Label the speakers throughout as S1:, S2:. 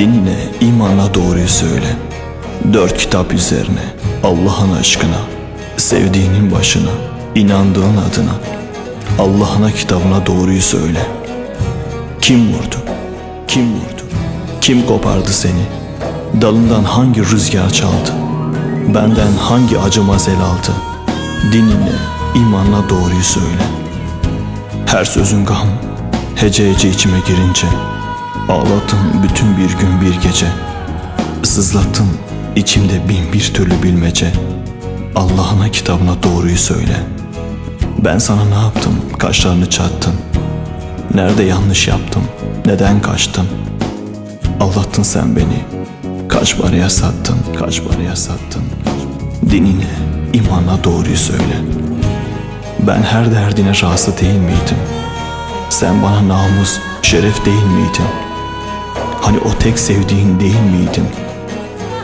S1: Dinine, imanla doğruyu söyle. Dört kitap üzerine, Allah'ın aşkına, sevdiğinin başına, inandığın adına, Allah'ına kitabına doğruyu söyle. Kim vurdu? Kim vurdu? Kim kopardı seni? Dalından hangi rüzgar çaldı? Benden hangi acımaz el aldı? Dinine, imanla doğruyu söyle. Her sözün gam, hece hece içime girince Ağlattın bütün bir gün bir gece Sızlattın içimde bin bir türlü bilmece Allah'ına kitabına doğruyu söyle Ben sana ne yaptım? Kaşlarını çattın. Nerede yanlış yaptım? Neden kaçtın Aldattın sen beni. Kaç paraya sattın? Kaç paraya sattın? Dinine imana doğruyu söyle. Ben her derdine razı değil miydim? Sen bana namus şeref değil miydin? Hani o tek sevdiğin değil miydin?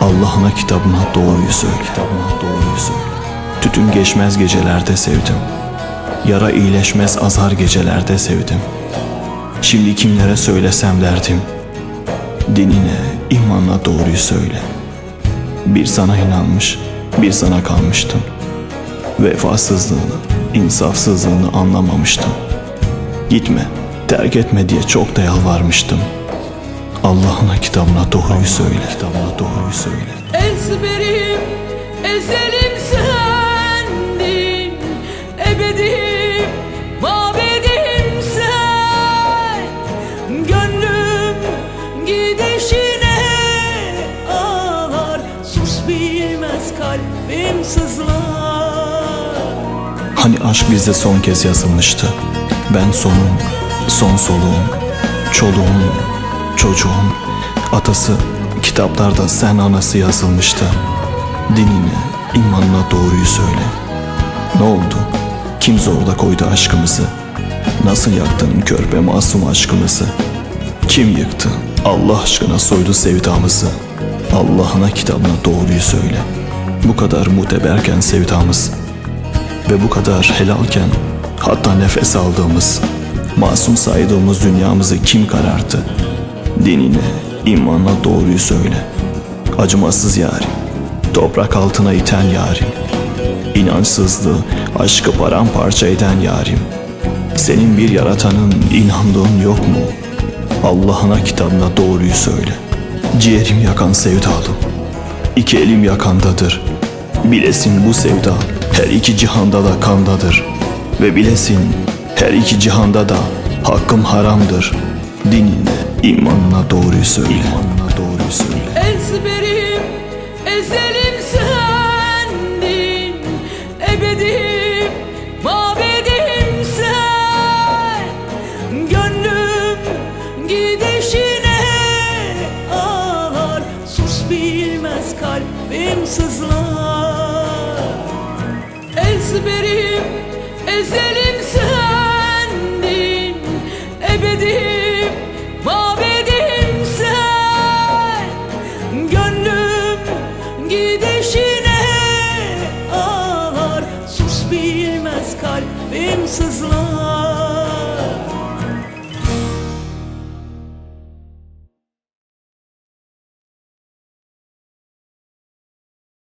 S1: Allah'ına kitabına doğruyu söyle. Kitabına doğruyu söyle. Tütün geçmez gecelerde sevdim. Yara iyileşmez azar gecelerde sevdim. Şimdi kimlere söylesem derdim. Dinine, imanla doğruyu söyle. Bir sana inanmış, bir sana kalmıştım. Vefasızlığını, insafsızlığını anlamamıştım. Gitme, terk etme diye çok da yalvarmıştım. Allah'ına kitabına doğruyu söyle. Kitabına doğruyu söyle.
S2: Ezberim, ezelim
S1: Hani aşk bize son kez yazılmıştı. Ben sonum, son soluğum, çoluğum, çocuğum, atası, kitaplarda sen anası yazılmıştı. Dinine, imanla doğruyu söyle. Ne oldu? Kim zorla koydu aşkımızı? Nasıl yaktın körpe masum aşkımızı? Kim yıktı? Allah aşkına soydu sevdamızı. Allah'ına kitabına doğruyu söyle. Bu kadar muteberken sevdamız ve bu kadar helalken hatta nefes aldığımız, masum saydığımız dünyamızı kim kararttı? Dinine, imanla doğruyu söyle. Acımasız yarim, toprak altına iten yarim. İnançsızlığı, aşkı paramparça eden yarim. Senin bir yaratanın inandığın yok mu? Allah'ına kitabına doğruyu söyle. Ciğerim yakan sevdalım. İki elim yakandadır. Bilesin bu sevda her iki cihanda da kandadır. Ve bilesin her iki cihanda da hakkım haramdır. Dinine, imanına doğruyu söyle. İmanına doğruyu söyle.
S2: Kalbim sızlar. Ezberim, ezelim sendin. Ebedim, mabedim sen. Gönlüm gidişine ağlar. Sus bilmez kalbim sızlar